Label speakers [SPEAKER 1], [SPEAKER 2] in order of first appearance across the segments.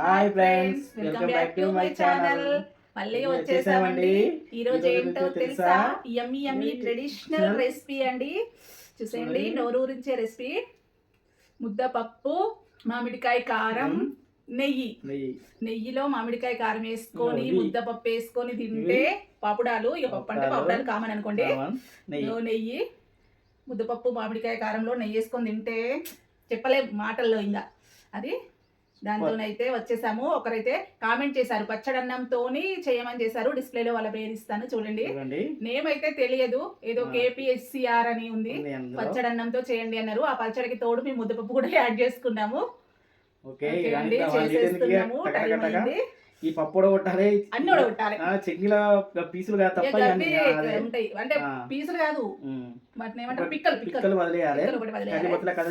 [SPEAKER 1] Hi friends welcome back to my channel
[SPEAKER 2] మళ్ళీ వచ్చేసామండి. ఈ రోజు
[SPEAKER 1] ఈరోజు
[SPEAKER 2] ఏంటో తెలుసా? యమ్మీ యమ్మీ ట్రెడిషనల్ రెసిపీ అండి. చూసేయండి. నోరూరించే రెసిపీ ముద్దపప్పు మామిడికాయ కారం. నెయ్యి.
[SPEAKER 1] నెయ్యి.
[SPEAKER 2] నెయ్యిలో మామిడికాయ కారం వేసుకొని. ముద్దపప్పు వేసుకొని తింటే పాపుడాలు. ఇక పప్పు అంటే
[SPEAKER 1] పాపుడాలు.
[SPEAKER 2] కామన్ అనుకోండి.
[SPEAKER 1] నెయ్యి.
[SPEAKER 2] ముద్దపప్పు మామిడికాయ కారంలో నెయ్యి వేసుకొని తింటే చెప్పలే మాటల్లో ఇంకా. అది దాంతోనైతే వచ్చేసాము. ఒకరైతే కామెంట్ చేశారు పచ్చడన్నంతోని చేయమని చేశారు డిస్ప్లేలో వాళ్ళ పేరు ఇస్తాను చూడండి. నేమ్ అయితే తెలియదు ఏదో. కేపీఎస్సిఆర్ అని ఉంది. పచ్చడన్నంతో చేయండి అన్నారు. ఆ పచ్చడికి తోడు మేము ముద్దపప్పు కూడా యాడ్ చేసుకున్నాము.
[SPEAKER 1] ఈ పప్పు
[SPEAKER 2] అన్ని ఉడగొట్టాలి
[SPEAKER 1] చట్నీల పీసులు కాదు తప్ప.
[SPEAKER 2] ఉంటాయి. అంటే. పీసులు కాదు. వాటిని ఏమంటారు? పిక్కలు పిక్కలు
[SPEAKER 1] వదిలేయాలి.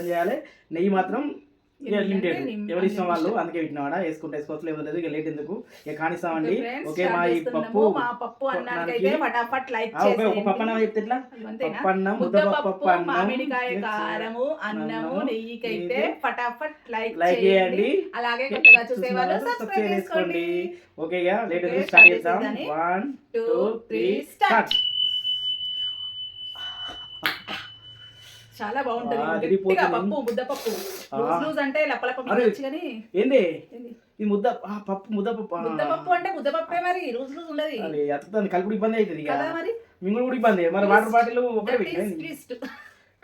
[SPEAKER 1] చేయాలి. నెయ్యి మాత్రం లిమిటెడ్. ఎవరి ఇష్టం వాళ్ళు. అందుకే పెట్టినావాడ? వేసుకుంటే వేసుకోవచ్చు లేదు లేదు ఇక లేట్ ఎందుకు? ఇక కానిస్తామండి.
[SPEAKER 2] ఓకే
[SPEAKER 1] మా ఈ. పప్పు
[SPEAKER 2] పప్పు అయితే
[SPEAKER 1] ఒక పప్పు అన్నం చెప్తే ఎట్లా? పప్పు అన్నం ముద్దపప్పు అన్నం
[SPEAKER 2] మామిడికాయ
[SPEAKER 1] yes.
[SPEAKER 2] కారము అన్నము నెయ్యికైతే
[SPEAKER 1] నెయ్యి.
[SPEAKER 2] ఫటాఫట్ లైక్
[SPEAKER 1] లైక్ చేయండి.
[SPEAKER 2] అలాగే కొత్తగా చూసే వాళ్ళు సబ్స్క్రైబ్ చేసుకోండి.
[SPEAKER 1] ఓకే ఇక లేట్
[SPEAKER 2] ఓకే,
[SPEAKER 1] స్టార్ట్ చేద్దాం. వన్
[SPEAKER 2] టూ త్రీ స్టార్ట్ చాలా బాగుంటది గట్టిగా. పప్పు ముద్దపప్పు. లూజ్ లూజ్ అంటే లప్పలప్ప. మిగలొచ్చు కానీ
[SPEAKER 1] ఏంది? ఈ ముద్ద పప్పు ముద్దపప్పు.
[SPEAKER 2] ముద్దపప్పు అంటే ముద్దపప్పే మరి లూజ్ లూజ్ ఉండదు
[SPEAKER 1] అతుకుతుంది కలుపుడు ఇబ్బంది అవుతుంది
[SPEAKER 2] కదా మరి
[SPEAKER 1] మింగుడు కూడా ఇబ్బంది మరి వాటర్ బాటిల్ ఒకటే.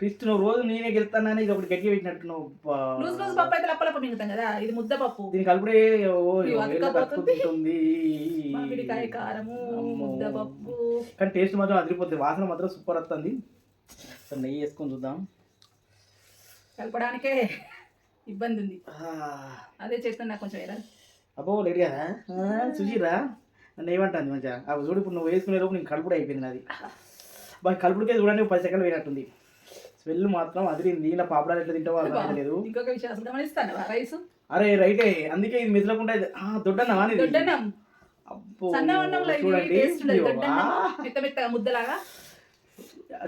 [SPEAKER 1] ట్విస్ట్ నువ్వు రోజు నేనే గెలుస్తానని ఇది ఒకటి గట్టిగా పెట్టినట్టు నువ్వు.
[SPEAKER 2] లూజ్ లూజ్ పప్పు అయితే లప్పలప్ప మిగుతాం కదా ఇది ముద్దపప్పు
[SPEAKER 1] దీని కలుపుడే.
[SPEAKER 2] మామిడికాయ కారము. ముద్దపప్పు
[SPEAKER 1] కానీ టేస్ట్ మాత్రం అదిరిపోతుంది వాసన మాత్రం సూపర్ వస్తుంది సరే నెయ్యి వేసుకొని చూద్దాం.
[SPEAKER 2] కలపడానికే ఇబ్బంది ఉంది. అదే చేస్తాను నాకు కొంచెం ఎలా?
[SPEAKER 1] అబ్బో లేడు కదా? చూసిరా నన్ను ఏమంటుంది మంచిగా. ఆ చూడు ఇప్పుడు నువ్వు వేసుకునే లోపు నీకు కలుపుడు అయిపోయింది నాది. బాగా కలుపుడికే చూడండి పది సెకండ్లు వేయనట్టుంది. స్మెల్ మాత్రం అదిరింది. ఇలా పాపడాలు ఎట్లా తింటావో అర్థం లేదు
[SPEAKER 2] ఇంకొక విషయం అసలు గమనిస్తాను రైస్?
[SPEAKER 1] అరే రైటే. అందుకే ఇది దొడ్డన్నమా ఇది?
[SPEAKER 2] దొడ్డన్నం.
[SPEAKER 1] అబ్బో, చూడండి.
[SPEAKER 2] దొడ్డన్నం ముద్దలాగా.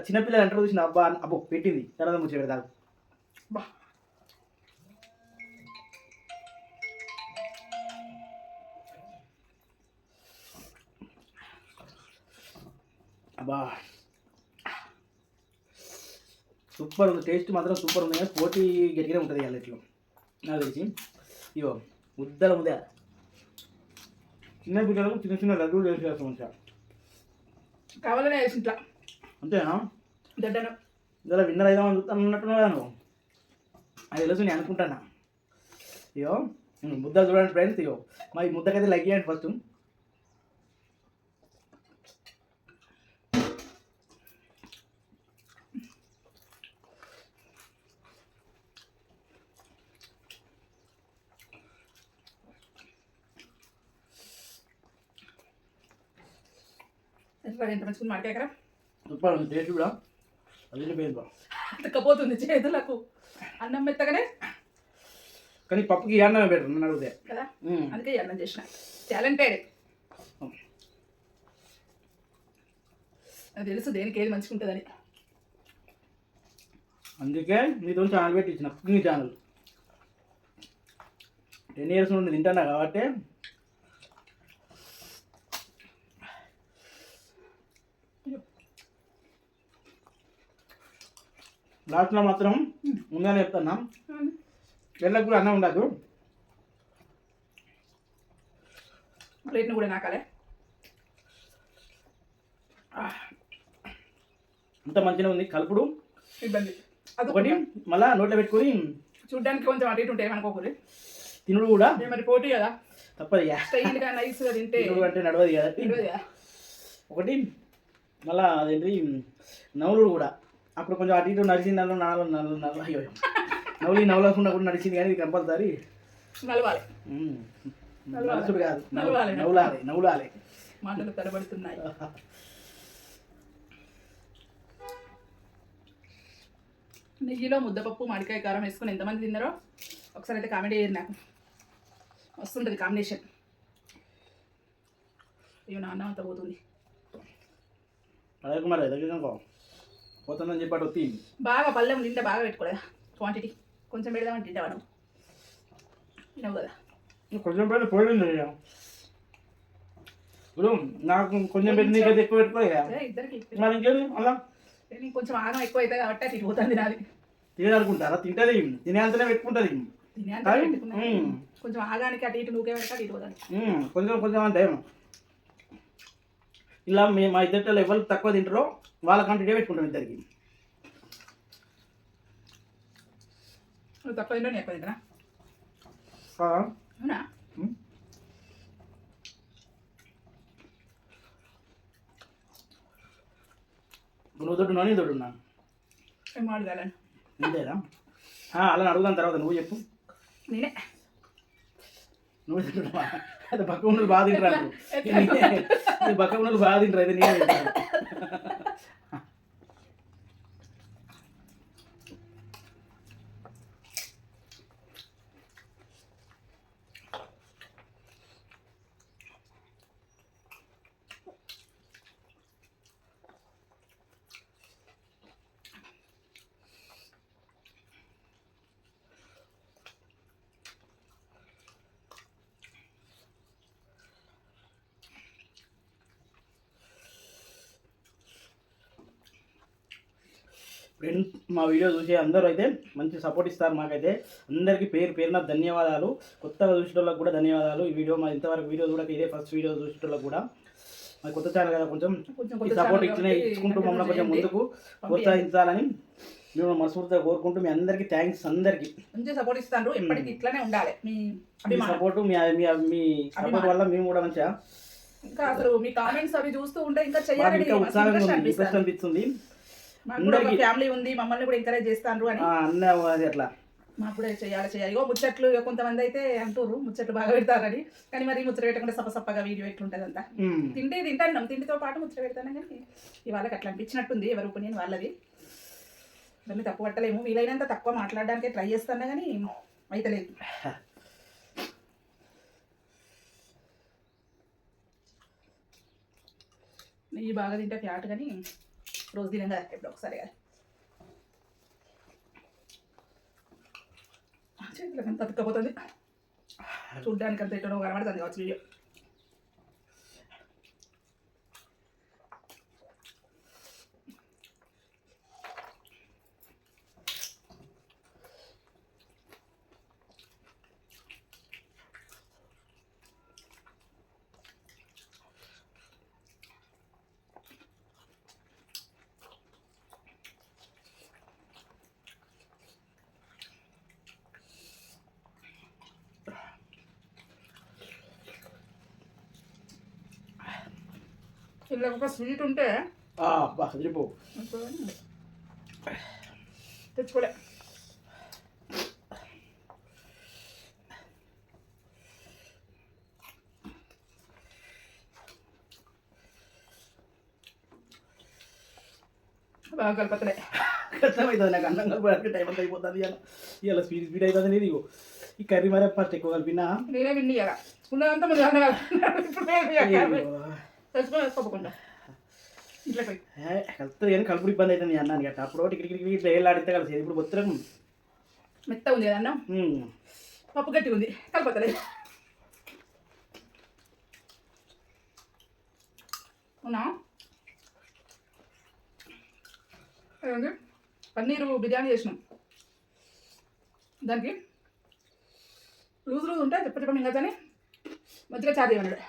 [SPEAKER 1] చిన్నపిల్లలు అంటారు చూసిన అబ్బా అబ్బో పెట్టింది. తర్వాత ముచ్చి పెడతారు. అబ్బా. సూపర్ ఉంది. టేస్ట్ మాత్రం సూపర్ ఉంది. కానీ పోటీ గట్టిగానే ఉంటుంది ఇవాళ ఇట్లా. నాకు తెలిసి. ఇగో ముద్దల ముద్ద. చిన్న పిల్లలకు చిన్న చిన్న లడ్డూలు వేసి చేస్తాం మంచిగా
[SPEAKER 2] కావాలనే వేసి ఇట్లా
[SPEAKER 1] అంతేనా?
[SPEAKER 2] దొడ్డన్నం
[SPEAKER 1] ఇలా విన్నర్ అయిదామని చూస్తాను అన్నట్టున్నావు కదా నువ్వు. అది తెలుసు నేను అనుకుంటానా? ఇగో ముద్ద చూడండి ఫ్రెండ్స్ ఇగో. మా ఈ ముద్దకైతే లైక్ చేయండి ఫస్ట్
[SPEAKER 2] ఎంత మంచిగా మాడికాయ
[SPEAKER 1] ఉంది. టేస్ట్ కూడా అది పోయింది
[SPEAKER 2] అతకపోతుంది చేతులకు. అన్నం మెత్తగానే?
[SPEAKER 1] కానీ పప్పుకి ఈ అన్నమే బెటర్ నన్ను అడిగితే.
[SPEAKER 2] కదా. అందుకే ఈ అన్నం చేసిన. టాలెంటెడ్ నాకు తెలుసు దేనికి ఏది మంచిగా ఉంటుందని.
[SPEAKER 1] అందుకే నీతో ఛానల్ పెట్టి ఇచ్చిన కుకింగ్ ఛానల్ టెన్ ఇయర్స్ నుండి తింటానా కాబట్టి. లాస్ట్లో మాత్రం ముందుగానే చెప్తున్నా. వెళ్ళకు కూడా అన్నం ఉండదు.
[SPEAKER 2] ప్లేట్ని కూడా నాకాలే.
[SPEAKER 1] అంత మంచిగా ఉంది. కలుపుడు.
[SPEAKER 2] ఇబ్బంది. అది
[SPEAKER 1] ఒకటి మళ్ళా నోట్లో పెట్టుకొని
[SPEAKER 2] చూడ్డానికి కొంచెం అటు ఇటు ఉంటాయి అనుకోకూడదు.
[SPEAKER 1] తినుడు కూడా.
[SPEAKER 2] మరి పోటీ కదా.
[SPEAKER 1] తప్పదు
[SPEAKER 2] స్టైల్గా నైస్గా తింటే
[SPEAKER 1] అంటే నడవదు కదా. ఒకటి మళ్ళా అదేంటి నవ్వులు కూడా. అప్పుడు కొంచెం అటు ఇటు నడిచింది నవ్వు నాలుగు నవ్వు నవ్వు అయ్యో. నవ్వులు నవ్వులకుండా కూడా నడిచింది కానీ ఇది కంపల్సరీ.
[SPEAKER 2] నలవాలి.
[SPEAKER 1] కాదు. నవ్వులాలి నవ్వులాలి.
[SPEAKER 2] మాటలు తడబడుతున్నాయి. నెయ్యిలో ముద్దపప్పు మామిడికాయ కారం వేసుకొని ఎంతమంది తిన్నారో ఒకసారి అయితే కామెడీ అయ్యారు నాకు. వస్తుంటుంది కాంబినేషన్. అయ్యో నాన్న అంత పోతుంది.
[SPEAKER 1] అదే కుమార్ దగ్గర పోతుందని చెప్పాడు వచ్చి
[SPEAKER 2] బాగా పళ్ళెం నిండా బాగా పెట్టుకోలేదా? క్వాంటిటీ కొంచెం పెడదామని తింటావా నువ్వు తినవు కదా.
[SPEAKER 1] కొంచెం పెడితే పోయింది ఇక. ఇప్పుడు నాకు కొంచెం పెట్టి నీకైతే ఎక్కువ పెట్టుకోలే కదా
[SPEAKER 2] ఏ, ఇద్దరికి ఇప్పి-
[SPEAKER 1] మరి ఇంకేంది? అలా
[SPEAKER 2] కొంచెం ఆగం ఎక్కువ అవుతుంది కాబట్టి అటు పోతుంది నాది.
[SPEAKER 1] తినేదనుకుంటారా? తింటది తినేంతనే పెట్టుకుంటది.
[SPEAKER 2] కొంచెం ఆగానికి అటు ఇటు నూకే పెడతా ఇటు పోతుంది.
[SPEAKER 1] కొంచెం కొంచెం అంటే ఇలా మేము మా ఇద్దరిలో ఎవరు తక్కువ తింటారో వాళ్ళకంటే ఇదే పెట్టుకుంటాం ఇద్దరికి.
[SPEAKER 2] నువ్వు తక్కువ తింటా నేను ఎక్కువ తింటా
[SPEAKER 1] ఆ,
[SPEAKER 2] అవునా.
[SPEAKER 1] నువ్వు దొడ్డున్నా నీ దొడ్డున్నా?
[SPEAKER 2] ఏం అడగాలని
[SPEAKER 1] అంతేనా ఆ, అలా అడుగుదాం తర్వాత నువ్వు చెప్పు.
[SPEAKER 2] నేనే?
[SPEAKER 1] నువ్వు తింటున్నావా అది పక్క ఉన్నలు బాగా తింటారు పక్క ఉన్నలు బాగా తింటారు అయితే నేనే ఫ్రెండ్స్ మా వీడియో చూసి అందరూ అయితే మంచి సపోర్ట్ ఇస్తారు మాకైతే. అందరికీ పేరు పేరున ధన్యవాదాలు. కొత్తగా చూసేటోళ్ళకి కూడా ధన్యవాదాలు. ఈ వీడియో మా ఇంతవరకు వీడియో చూడక ఇదే ఫస్ట్ వీడియో చూసేటోళ్ళకి కూడా. మరి కొత్త ఛానల్ కదా కొంచెం. సపోర్ట్ ఇచ్చిన ఇచ్చుకుంటూ మమ్మల్ని కొంచెం. ముందుకు. ప్రోత్సహించాలని మేము మనస్ఫూర్తిగా కోరుకుంటూ మీ అందరికీ థ్యాంక్స్ అందరికీ.
[SPEAKER 2] మంచి సపోర్ట్ ఇస్తాను ఎప్పటికీ ఇట్లానే ఉండాలి. మీ
[SPEAKER 1] మీ సపోర్ట్ మీ మీ మీ సపోర్ట్ వల్ల మేము కూడా మంచిగా
[SPEAKER 2] ఇంకా అసలు మీ కామెంట్స్ అవి చూస్తూ ఉంటే ఇంకా
[SPEAKER 1] ఇంట్రెస్ట్
[SPEAKER 2] అనిపిస్తుంది. ఫ్యామిలీ ఉంది మమ్మల్ని కూడా ఎంకరేజ్ చేస్తాను అని.
[SPEAKER 1] అన్న అట్లా.
[SPEAKER 2] మాకు కూడా చేయాలి చేయాలి. ఇగో ముచ్చట్లు కొంతమంది అయితే అంటారు ముచ్చట్లు బాగా పెడతారని. కానీ మరి ముచ్చట పెట్టకుండా సప్పసప్పగా వీడియో ఎట్లుంటుంది అంతా. తింటే తింటాను తిండితో పాటు ముచ్చట పెడతాను కానీ ఇవాళకి అట్లా అనిపించినట్టుంది ఎవరు ఒపీనియన్ వాళ్ళది. దాన్ని తక్కువ పట్టలేము. వీలైనంత తక్కువ మాట్లాడడానికి ట్రై చేస్తాను కానీ అయితే లేదు నెయ్యి బాగా తింటే ఫ్యాట్ కానీ రోజు తినం కదా ఎప్పుడు ఒకసారి కదా చేతులకు అంత అతుక్కపోతుంది? చూడ్డానికి అంత ఎట్టడో కనబడుతుంది కావచ్చు వీడియో. ఒక స్వీట్ ఉంటే
[SPEAKER 1] అదిరిపో
[SPEAKER 2] తెచ్చుకోలే. బాగా కలపతలే.
[SPEAKER 1] కష్టమవుతుంది నాకు అన్నం కలపడానికి టైం అంతా అయిపోతుంది ఇవాళ. ఇవాళ స్పీడ్ స్పీడ్ అవుతుంది నీది ఈ కర్రీ మరే ఫస్ట్ ఎక్కువ కలిపినా?
[SPEAKER 2] నేనే విన్ని ఇక ఉన్నదంతా ముందు వేసుకోకుండా ఇంట్లో
[SPEAKER 1] కలుపుతుంది కానీ కలుపుడు ఇబ్బంది అవుతుంది నీ అన్నానికి అట్లా అప్పుడు టికి టికి ఇట్లా కలిసి ఇప్పుడు బొత్తులకు
[SPEAKER 2] మెత్త ఉంది కదా అన్నం. పప్పు గట్టి ఉంది. కలపతలే అవునా? పన్నీరు బిర్యానీ చేసినాం. దానికి లూజ్ లూజ్ ఉంటే చెప్ప చెప్పండి ఇంకా కానీ మంచిగా చారు చేయమన్నాడు.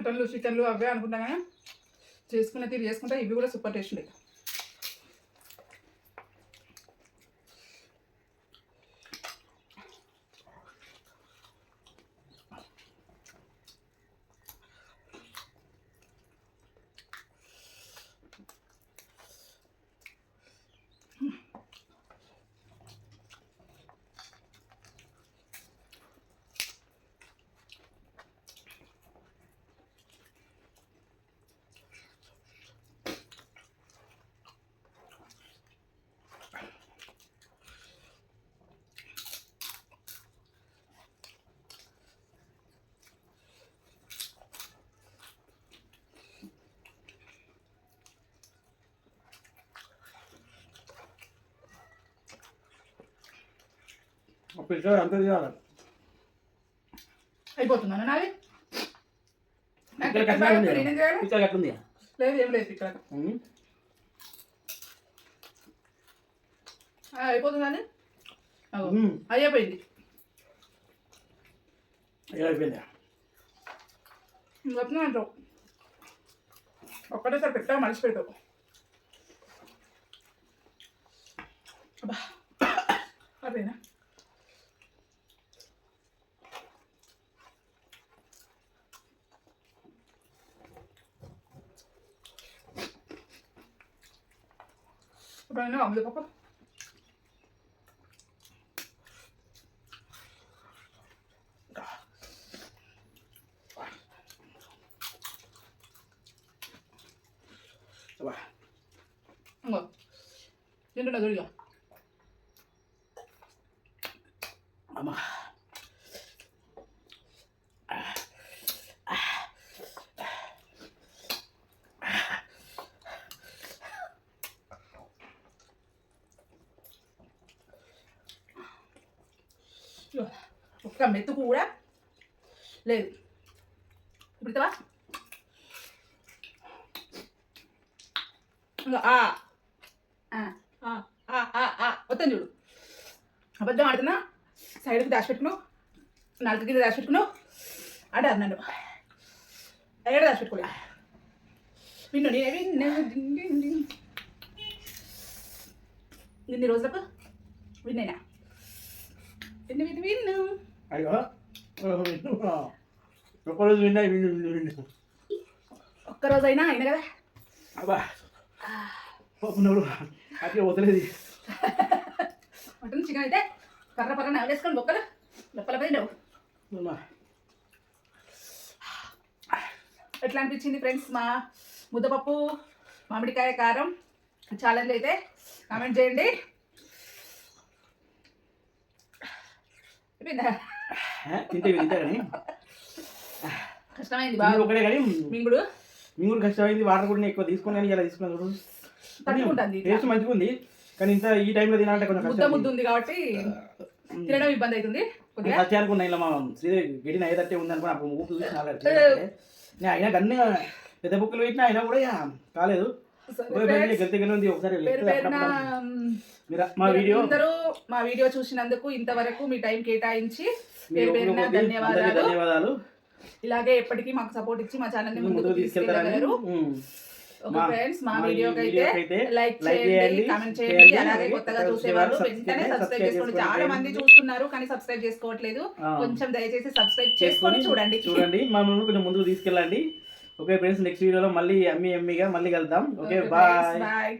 [SPEAKER 2] మటన్లు చికెన్లు అవే అనుకున్నా కానీ చేసుకునే తీరు చేసుకుంటే ఇవి కూడా సూపర్ టేస్ట్ ఉంటాయి.
[SPEAKER 1] పిచ్చర్ అంత తినాలి
[SPEAKER 2] అయిపోతుందా నాది? చేయాలి?
[SPEAKER 1] పిచ్చర్
[SPEAKER 2] లేదు ఏం లేదు ఇక్కడ. అయిపోతుందని. అయిపోయింది.
[SPEAKER 1] అయిపోయింది.
[SPEAKER 2] ఇంకొచ్చినా అంటావు. ఒక్కటేసారి పెట్టావు మనిషి పెడతావు అబ్బా. అదేనా ఇప్పుడు అమ్ములు పాప
[SPEAKER 1] అబ్బా.
[SPEAKER 2] ఇంకో తింటున్నా దొరిగా
[SPEAKER 1] అమ్మా
[SPEAKER 2] ఒక్క మెతుకు కూడా లేదు ఇప్పుడు వద్దని చూడు అబద్ధం ఆడుతున్నా సైడ్కి దాచిపెట్టుకున్నావు నాలుగు కింద దాచిపెట్టుకున్నావు అంటే అది నన్ను ఏడు దాచిపెట్టుకోలేదు విన్ను నేనే విన్ను ఇన్ని రోజులకు విన్నేనా విన్ను విన్ను విన్ను
[SPEAKER 1] అయ్యో. ఒక్కరోజు విన్నా విన్ను విన్ను విన్ను
[SPEAKER 2] ఒక్కరోజైనా అయినా కదా?
[SPEAKER 1] అబ్బా ఉన్నప్పుడు అట్లా వదిలేదు
[SPEAKER 2] మటన్ చికెన్ అయితే కర్ర పక్కన నవలేసుకొని బొక్కలు లోపల పోయినావు ఎట్లా అనిపించింది ఫ్రెండ్స్ మా ముద్దపప్పు మామిడికాయ కారం? ఛాలెంజ్ అయితే కామెంట్ చేయండి. అయిపోయిందా?
[SPEAKER 1] తింటే తింటే కానీ
[SPEAKER 2] కష్టమైంది
[SPEAKER 1] బాగా ఒకటే కానీ
[SPEAKER 2] మింగుడు
[SPEAKER 1] మీ కూడా కష్టమైంది వాటర్ కూడా ఎక్కువ తీసుకుని కానీ ఇలా తీసుకున్నాను చూడు.
[SPEAKER 2] తట్టుకుంటుంది.
[SPEAKER 1] టేస్ట్ మంచిగా ఉంది. కానీ ఇంత ఈ టైంలో తినాలంటే కొంచెం
[SPEAKER 2] ముద్ద ముద్ద ఉంది కాబట్టి తినడం ఇబ్బంది అవుతుంది
[SPEAKER 1] సత్య అనుకున్నా ఇలా మా శ్రీదేవి గడిన అయ్యేటట్టే ఉంది అనుకుని అప్పుడు ఊపి చూసి నేను అయినా గన్ని పెద్ద బుక్కులు పెట్టినా అయినా కూడా కాలేదు
[SPEAKER 2] అందరూ మా వీడియో చూసినందుకు ఇంతవరకు మీ టైం కేటాయించి ధన్యవాదాలు. ఇలాగే ఎప్పటికీ మాకు సపోర్ట్ ఇచ్చి మా ఛానల్ని
[SPEAKER 1] ముందుకు.
[SPEAKER 2] ఓకే
[SPEAKER 1] మా-
[SPEAKER 2] ఫ్రెండ్స్ మా వీడియోకి అయితే లైక్ చేయండి కామెంట్ అలాగే కొత్తగా వెంటనే సబ్స్క్రైబ్ చేసుకోండి.
[SPEAKER 1] చేసుకోండి.
[SPEAKER 2] చాలా మంది చూస్తున్నారు కానీ సబ్స్క్రైబ్ చేసుకోవట్లేదు. కొంచెం దయచేసి సబ్స్క్రైబ్ చేసుకొని చూడండి.
[SPEAKER 1] చూడండి మమ్మల్ని కొంచెం ముందుకు తీసుకెళ్ళండి. ఓకే ఫ్రెండ్స్ నెక్స్ట్ వీడియోలో మళ్ళీ అమ్మి ఎమ్మిగా మళ్ళీ కలుద్దాం. Okay bye
[SPEAKER 2] bye